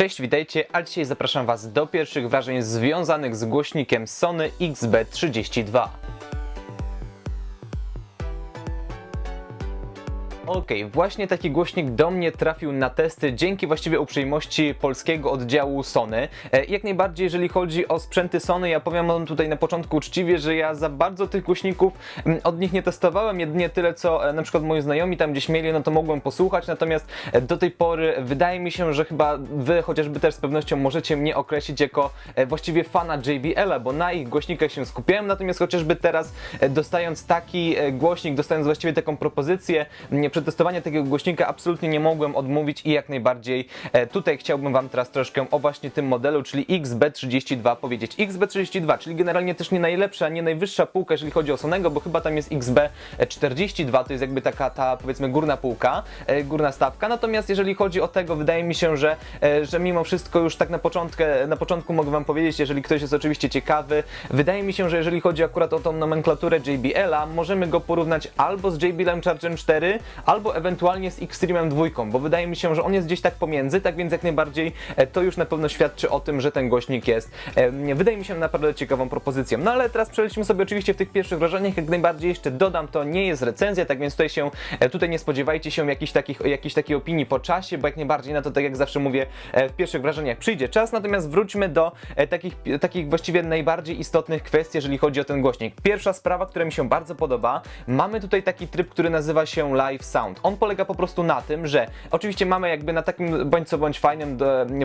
Cześć, witajcie, a dzisiaj zapraszam Was do pierwszych wrażeń związanych z głośnikiem Sony XB32. Okej, właśnie taki głośnik do mnie trafił na testy dzięki właściwie uprzejmości polskiego oddziału Sony. E, Jak najbardziej, jeżeli chodzi o sprzęty Sony, ja powiem wam tutaj na początku uczciwie, że ja za bardzo tych głośników mm, od nich nie testowałem, jedynie tyle co e, na przykład moi znajomi tam gdzieś mieli, no to mogłem posłuchać, natomiast e, do tej pory wydaje mi się, że chyba wy chociażby też z pewnością możecie mnie określić jako właściwie fana JBL-a, bo na ich głośnikach się skupiałem, natomiast chociażby teraz dostając taki głośnik, dostając właściwie taką propozycję m, przetestowania takiego głośnika absolutnie nie mogłem odmówić i jak najbardziej e, tutaj chciałbym wam teraz troszkę o właśnie tym modelu, czyli XB32 powiedzieć. XB32, czyli generalnie też nie najlepsza, nie najwyższa półka, jeżeli chodzi o Sonego, bo chyba tam jest XB42, to jest jakby taka ta powiedzmy górna półka, e, górna stawka, natomiast jeżeli chodzi o tego, wydaje mi się, że, e, że mimo wszystko już tak na, początku, na początku mogę wam powiedzieć, jeżeli ktoś jest oczywiście ciekawy, wydaje mi się, że jeżeli chodzi akurat o tą nomenklaturę JBL-a, możemy go porównać albo z JBL-em Charger 4, albo ewentualnie z Xtreme'em 2, bo wydaje mi się, że on jest gdzieś tak pomiędzy, tak więc jak najbardziej e, to już na pewno świadczy o tym, że ten głośnik jest, e, wydaje mi się naprawdę ciekawą propozycją. No ale teraz przelecimy sobie oczywiście w tych pierwszych wrażeniach, jak najbardziej jeszcze dodam, to nie jest recenzja, tak więc tutaj się, e, tutaj nie spodziewajcie się jakichś takich, jakiejś takiej opinii po czasie, bo jak najbardziej na to, tak jak zawsze mówię, w pierwszych wrażeniach przyjdzie czas, natomiast wróćmy do takich, takich właściwie najbardziej istotnych kwestii, jeżeli chodzi o ten głośnik. Pierwsza sprawa, która mi się bardzo podoba, mamy tutaj taki tryb, który nazywa się Live Sound. On polega po prostu na tym, że oczywiście mamy jakby na takim bądź co bądź fajnym,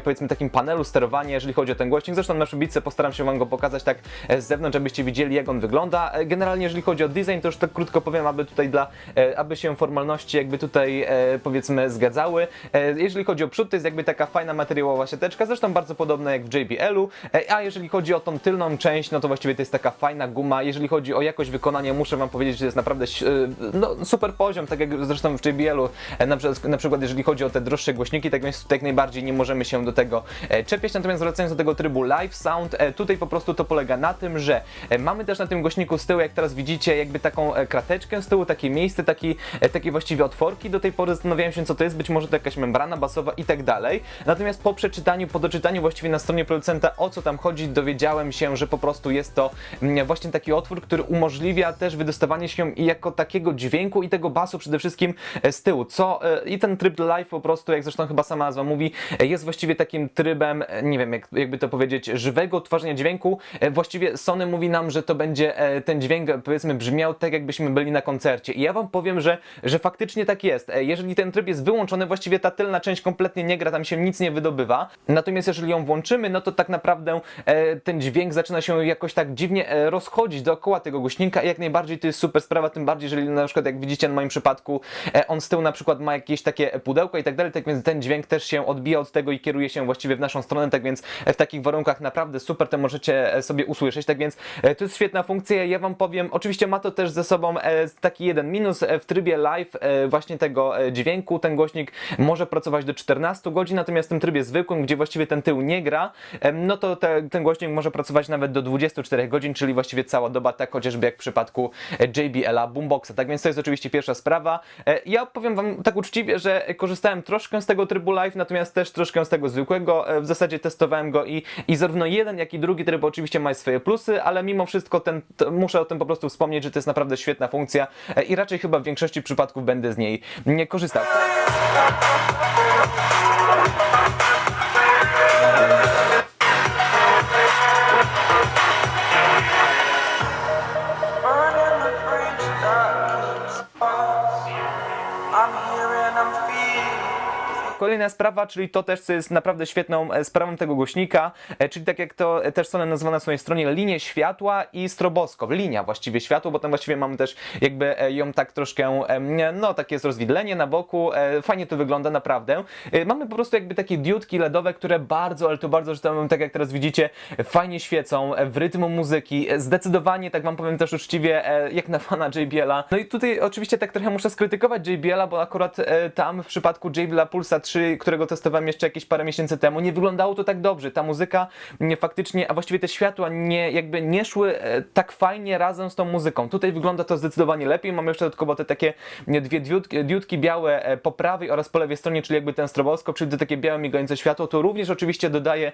powiedzmy takim panelu sterowania, jeżeli chodzi o ten głośnik. Zresztą na przybitce postaram się wam go pokazać tak e, z zewnątrz, abyście widzieli jak on wygląda. E, Generalnie jeżeli chodzi o design, to już tak krótko powiem, aby tutaj dla, e, aby się formalności jakby tutaj powiedzmy zgadzały. Jeżeli chodzi o przód, to jest jakby taka fajna materiałowa siateczka, zresztą bardzo podobna jak w JBL-u, a jeżeli chodzi o tą tylną część, no to właściwie to jest taka fajna guma. Jeżeli chodzi o jakość wykonania, muszę wam powiedzieć, że jest naprawdę no, super poziom, tak jak zresztą w JBL-u, e, na, na przykład jeżeli chodzi o te droższe głośniki, tak więc tutaj jak najbardziej nie możemy się do tego e, czepiać. Natomiast wracając do tego trybu Live Sound, e, tutaj po prostu to polega na tym, że mamy też na tym głośniku z tyłu, jak teraz widzicie, jakby taką krateczkę z tyłu, takie miejsce, taki, takie właściwie otworki. Do tej pory zastanawiałem się, co to jest, być może to jakaś membrana basowa i tak dalej. Natomiast po przeczytaniu, po doczytaniu właściwie na stronie producenta, o co tam chodzi, dowiedziałem się, że po prostu jest to mm, właśnie taki otwór, który umożliwia też wydostawanie się jako takiego dźwięku i tego basu przede wszystkim e, z tyłu, co e, i ten tryb live po prostu, jak zresztą chyba sama nazwa mówi, e, jest właściwie takim trybem, nie wiem jak, jakby to powiedzieć, żywego odtwarzania dźwięku. Właściwie Sony mówi nam, że to będzie ten dźwięk powiedzmy brzmiał tak jakbyśmy byli na koncercie i ja wam powiem, że, że faktycznie tak jest. Jeżeli ten tryb jest wyłączony, właściwie ta tylna część kompletnie nie gra, tam się nic nie wydobywa. Natomiast jeżeli ją włączymy, no to tak naprawdę ten dźwięk zaczyna się jakoś tak dziwnie rozchodzić dookoła tego głośnika i jak najbardziej to jest super sprawa, tym bardziej jeżeli na przykład jak widzicie na moim przypadku on z tyłu na przykład ma jakieś takie pudełko i tak dalej, tak więc ten dźwięk też się odbija od tego i kieruje się właściwie w naszą stronę, tak więc e, w takich warunkach naprawdę super to możecie e, sobie usłyszeć, tak więc e, to jest świetna funkcja, ja wam powiem, oczywiście ma to też ze sobą e, taki jeden minus e, w trybie live e, właśnie tego e, dźwięku, ten głośnik może pracować do 14 godzin, natomiast w tym trybie zwykłym, gdzie właściwie ten tył nie gra, no to te, ten głośnik może pracować nawet do 24 godzin, czyli właściwie cała doba, tak chociażby jak w przypadku e, JBL-a Boomboxa. Tak więc to jest oczywiście pierwsza sprawa. E, Ja powiem Wam tak uczciwie, że korzystałem troszkę z tego trybu live, natomiast też troszkę z tego zwykłego. E, W zasadzie testowałem go i, i zarówno jeden, jak i drugi tryb oczywiście ma swoje plusy, ale mimo wszystko ten, muszę o tym po prostu wspomnieć, że to jest naprawdę świetna funkcja e, i raczej chyba w większości przypadków będę z niej nie korzystał. Kolejna sprawa, czyli to też, co jest naprawdę świetną e, sprawą tego głośnika, e, czyli tak jak to e, też Sony nazywa na swojej stronie, linię światła i stroboskop. Linia właściwie światło, bo tam właściwie mamy też jakby ją tak troszkę, no takie jest rozwidlenie na boku, fajnie to wygląda naprawdę. Mamy po prostu jakby takie diodki LEDowe, które bardzo, ale to bardzo, że tam, tak jak teraz widzicie, fajnie świecą w rytmu muzyki. Zdecydowanie, tak wam powiem też uczciwie, jak na fana JBL-a. No i tutaj oczywiście tak trochę muszę skrytykować JBL-a, bo akurat tam w przypadku JBL-a Pulsa 3 który, którego testowałem jeszcze jakieś parę miesięcy temu, nie wyglądało to tak dobrze. Ta muzyka nie, faktycznie, a właściwie te światła nie, jakby nie szły e, tak fajnie razem z tą muzyką. Tutaj wygląda to zdecydowanie lepiej. Mamy jeszcze dodatkowo te takie dwie diutki, diutki białe e, po prawej oraz po lewej stronie, czyli jakby ten stroboskop, czyli to takie białe migające światło. To również oczywiście dodaje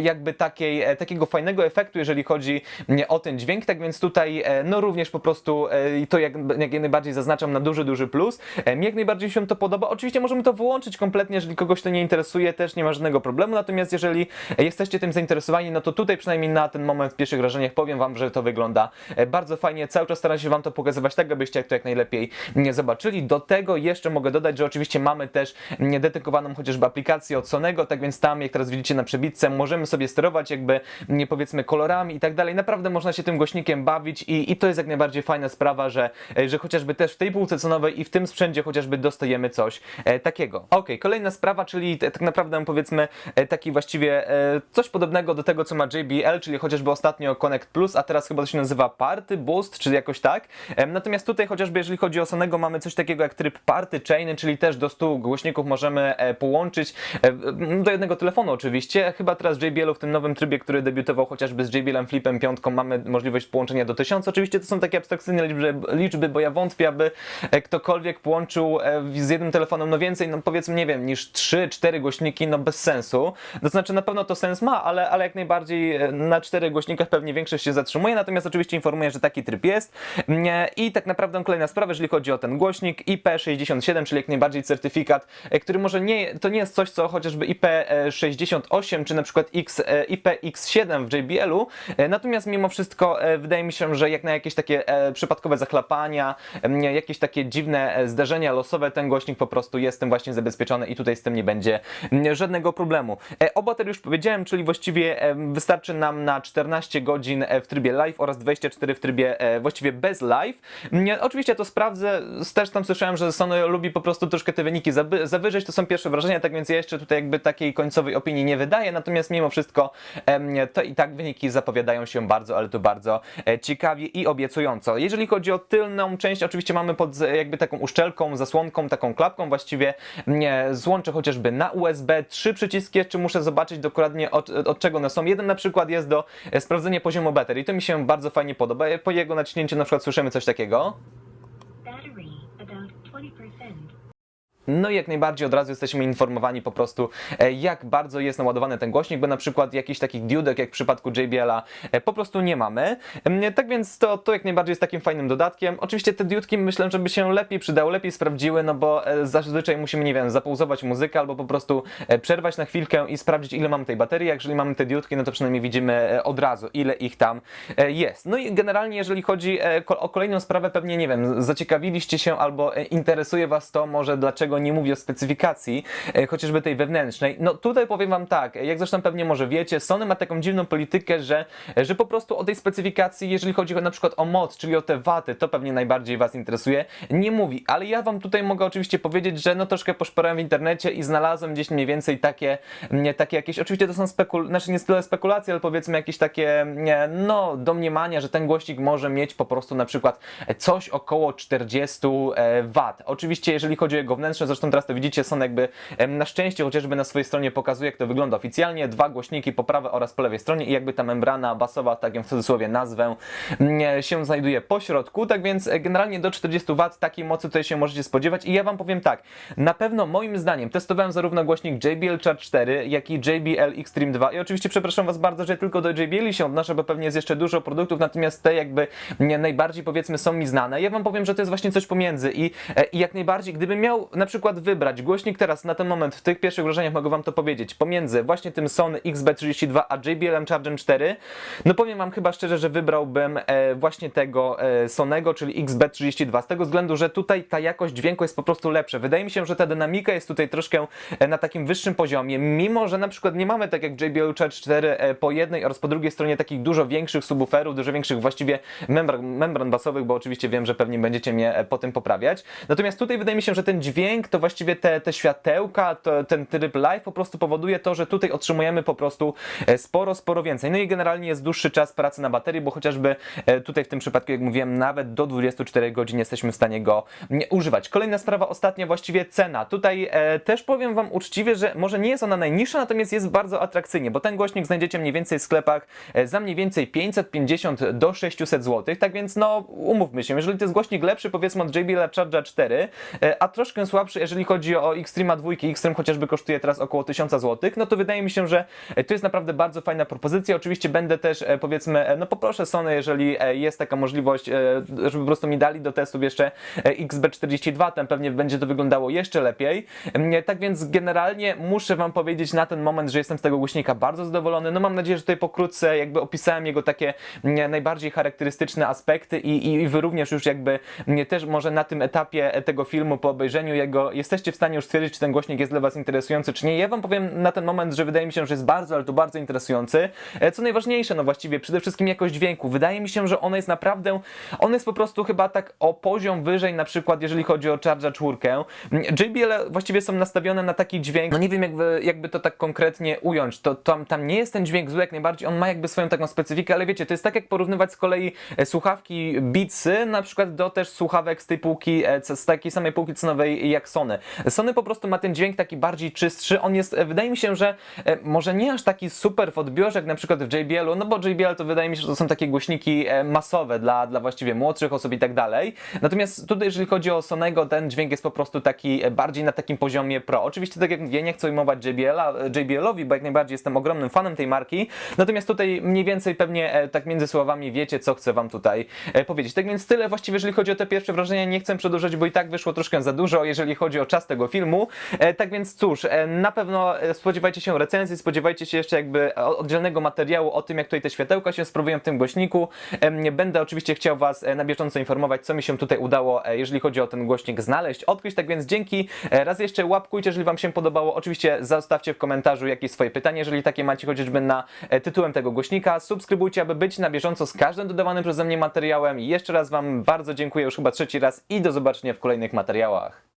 jakby takiej, e, takiego fajnego efektu, jeżeli chodzi o ten dźwięk. Tak więc tutaj no również po prostu i to jak, jak najbardziej zaznaczam na duży, duży plus. Mi jak najbardziej się to podoba. Oczywiście możemy to wyłączyć kompletnie, jeżeli kogoś to nie interesuje, też nie ma żadnego problemu. Natomiast jeżeli jesteście tym zainteresowani, no to tutaj przynajmniej na ten moment w pierwszych wrażeniach powiem Wam, że to wygląda e, bardzo fajnie. Cały czas staram się Wam to pokazywać tak, abyście to jak najlepiej nie zobaczyli. Do tego jeszcze mogę dodać, że oczywiście mamy też dedykowaną chociażby aplikację od Sonego, tak więc tam, jak teraz widzicie na przebitce, możemy sobie sterować jakby powiedzmy kolorami i tak dalej. Naprawdę można się tym głośnikiem bawić i, i to jest jak najbardziej fajna sprawa, że, e, że chociażby też w tej półce cenowej i w tym sprzęcie chociażby dostajemy coś e, takiego. Ok, kolejna sprawa, czyli tak naprawdę powiedzmy e, taki właściwie e, coś podobnego do tego, co ma JBL, czyli chociażby ostatnio Connect Plus, a teraz chyba to się nazywa Party Boost, czy jakoś tak. Natomiast tutaj chociażby jeżeli chodzi o Sonego mamy coś takiego jak tryb Party Chain, czyli też do 100 głośników możemy e, połączyć do jednego telefonu oczywiście. Chyba teraz JBL w tym nowym trybie, który debiutował chociażby z JBL Flipem 5 mamy możliwość połączenia do 1000. Oczywiście to są takie abstrakcyjne liczby, liczby bo ja wątpię, aby ktokolwiek połączył z jednym telefonem no więcej, no powiedzmy nie wiem, niż 3-4 głośniki, no bez sensu. To znaczy na pewno to sens ma, ale, ale jak najbardziej e, na czterech głośnikach pewnie większość się zatrzymuje, natomiast oczywiście informuję, że taki tryb jest. I tak naprawdę kolejna sprawa, jeżeli chodzi o ten głośnik IP67, czyli jak najbardziej certyfikat, e, który może nie, to nie jest coś, co chociażby IP68 czy na przykład X, e, IPX7 w JBL-u, natomiast mimo wszystko wydaje mi się, że jak na jakieś takie przypadkowe zachlapania, jakieś takie dziwne zdarzenia losowe, ten głośnik po prostu jest tym właśnie zabezpieczony i tutaj z tym nie będzie mm, żadnego problemu. E, O baterii już powiedziałem, czyli właściwie em, wystarczy nam na 14 godzin e, w trybie live oraz 24 w trybie e, właściwie bez live. Nie, Oczywiście to sprawdzę, też tam słyszałem, że Sony lubi po prostu troszkę te wyniki zawyżyć, to są pierwsze wrażenia, tak więc ja jeszcze tutaj jakby takiej końcowej opinii nie wydaję, natomiast mimo wszystko to i tak wyniki zapowiadają się bardzo, ale to bardzo e, ciekawie i obiecująco. Jeżeli chodzi o tylną część, oczywiście mamy pod jakby taką uszczelką, zasłonką, taką klapką właściwie nie, złącze chociażby na USB, trzy przyciski, jeszcze muszę zobaczyć dokładnie od, od czego one są. Jeden na przykład jest do e, sprawdzenia poziomu baterii, to mi się bardzo fajnie podoba. Po jego naciśnięciu na przykład słyszymy coś takiego. No i jak najbardziej od razu jesteśmy informowani po prostu, e, jak bardzo jest naładowany ten głośnik, bo na przykład jakichś takich diodek, jak w przypadku JBL-a, e, po prostu nie mamy. Tak więc to, to jak najbardziej jest takim fajnym dodatkiem. Oczywiście te diodki myślę, żeby się lepiej przydały, lepiej sprawdziły, no bo e, zazwyczaj musimy, nie wiem, zapauzować muzykę albo po prostu przerwać na chwilkę i sprawdzić, ile mamy tej baterii. Jeżeli mamy te diodki, no to przynajmniej widzimy od razu, ile ich tam jest. No i generalnie, jeżeli chodzi o kolejną sprawę, pewnie, nie wiem, zaciekawiliście się albo interesuje Was to, może dlaczego nie mówię o specyfikacji, e, chociażby tej wewnętrznej. No tutaj powiem Wam tak, jak zresztą pewnie może wiecie, Sony ma taką dziwną politykę, że, że po prostu o tej specyfikacji, jeżeli chodzi o, na przykład o moc, czyli o te waty, to pewnie najbardziej Was interesuje, nie mówi. Ale ja Wam tutaj mogę oczywiście powiedzieć, że no troszkę poszperałem w internecie i znalazłem gdzieś mniej więcej takie, nie, takie jakieś, oczywiście to są spekul, znaczy nie tyle spekulacje, ale powiedzmy jakieś takie, nie, no domniemania, że ten głośnik może mieć po prostu na przykład coś około 40 e, W. Oczywiście jeżeli chodzi o jego wnętrze, zresztą teraz to widzicie, są jakby na szczęście chociażby na swojej stronie pokazuje jak to wygląda oficjalnie, dwa głośniki po prawej oraz po lewej stronie i jakby ta membrana basowa, tak ją w cudzysłowie nazwę, mm, się znajduje po środku, tak więc e, generalnie do 40 W takiej mocy tutaj się możecie spodziewać. I ja Wam powiem tak, na pewno moim zdaniem testowałem zarówno głośnik JBL Charge 4, jak i JBL Extreme 2 i oczywiście przepraszam Was bardzo, że tylko do JBL się odnoszę, bo pewnie jest jeszcze dużo produktów, natomiast te jakby nie, najbardziej powiedzmy są mi znane. Ja Wam powiem, że to jest właśnie coś pomiędzy i, e, i jak najbardziej, gdybym miał na przykład wybrać. Głośnik teraz na ten moment, w tych pierwszych wrażeniach mogę Wam to powiedzieć, pomiędzy właśnie tym Sony XB32 a JBL Charge 4, no powiem Wam chyba szczerze, że wybrałbym e, właśnie tego e, Sonego, czyli XB32, z tego względu, że tutaj ta jakość dźwięku jest po prostu lepsza. Wydaje mi się, że ta dynamika jest tutaj troszkę e, na takim wyższym poziomie, mimo że na przykład nie mamy tak jak JBL Charge 4 e, po jednej oraz po drugiej stronie takich dużo większych subwooferów, dużo większych właściwie membran, membran basowych, bo oczywiście wiem, że pewnie będziecie mnie e, po tym poprawiać. Natomiast tutaj wydaje mi się, że ten dźwięk to właściwie te, te światełka, to, ten tryb live po prostu powoduje to, że tutaj otrzymujemy po prostu e, sporo, sporo więcej. No i generalnie jest dłuższy czas pracy na baterii, bo chociażby e, tutaj w tym przypadku, jak mówiłem, nawet do 24 godzin jesteśmy w stanie go używać. Kolejna sprawa, ostatnia właściwie cena. Tutaj e, też powiem Wam uczciwie, że może nie jest ona najniższa, natomiast jest bardzo atrakcyjnie, bo ten głośnik znajdziecie mniej więcej w sklepach za mniej więcej 550 do 600 zł, tak więc no umówmy się, jeżeli to jest głośnik lepszy powiedzmy od JBL Charger 4, e, a troszkę słabszy, jeżeli chodzi o Xtrema 2, Xtreme chociażby kosztuje teraz około 1000 zł, no to wydaje mi się, że e, to jest naprawdę bardzo fajna propozycja. Oczywiście będę też e, powiedzmy, e, no poproszę Sony, jeżeli jest taka możliwość, żeby po prostu mi dali do testów jeszcze e, XB42, tam pewnie będzie to wyglądało jeszcze lepiej. Mm, Tak więc generalnie muszę Wam powiedzieć na ten moment, że jestem z tego głośnika bardzo zadowolony. No mam nadzieję, że tutaj pokrótce jakby opisałem jego takie mm, najbardziej charakterystyczne aspekty i, i, i Wy również już jakby mm, też może na tym etapie tego filmu po obejrzeniu jego jesteście w stanie już stwierdzić, czy ten głośnik jest dla Was interesujący, czy nie. Ja Wam powiem na ten moment, że wydaje mi się, że jest bardzo, ale to bardzo interesujący. E, Co najważniejsze, no właściwie przede wszystkim jakość dźwięku. Wydaje mi się, że ona jest naprawdę, on jest po prostu chyba tak o poziom wyżej, na przykład jeżeli chodzi o Charger 4. Mm, JBL właściwie są nastawione na taki dźwięk, no nie wiem jakby, jakby to tak konkretnie ująć, to tam, tam nie jest ten dźwięk zły jak najbardziej, on ma jakby swoją taką specyfikę, ale wiecie, to jest tak jak porównywać z kolei e, słuchawki Beatsy na przykład do też słuchawek z tej półki, e, z takiej samej półki cenowej jak Sony. Sony po prostu ma ten dźwięk taki bardziej czystszy, on jest, e, wydaje mi się, że e, może nie aż taki super w odbiorze jak na przykład w JBL-u, no bo JBL to wydaje mi się, że to są takie głośniki e, masowe dla, dla właściwie młodszych osób i tak dalej. Natomiast tutaj jeżeli chodzi o Sonego, ten dźwięk jest po prostu taki bardziej na takim poziomie pro. Oczywiście tak jak mówię, nie chcę ujmować JBL-a, JBL-owi, bo jak najbardziej jestem ogromnym fanem tej marki. Natomiast tutaj mniej więcej pewnie tak między słowami wiecie, co chcę wam tutaj powiedzieć. Tak więc tyle właściwie, jeżeli chodzi o te pierwsze wrażenia. Nie chcę przedłużać, bo i tak wyszło troszkę za dużo, jeżeli chodzi o czas tego filmu. E, Tak więc cóż, e, na pewno e, spodziewajcie się recenzji, spodziewajcie się jeszcze jakby oddzielnego materiału o tym, jak tutaj te światełka się sprawują w tym głośniku. Będę oczywiście chciał was na bieżąco informować, co mi się tutaj udało, jeżeli chodzi o ten głośnik znaleźć, odkryć. Tak więc dzięki. Raz jeszcze łapkujcie, jeżeli wam się podobało. Oczywiście zostawcie w komentarzu jakieś swoje pytanie, jeżeli takie macie chociażby na tytułem tego głośnika. Subskrybujcie, aby być na bieżąco z każdym dodawanym przeze mnie materiałem. Jeszcze raz wam bardzo dziękuję, już chyba trzeci raz i do zobaczenia w kolejnych materiałach.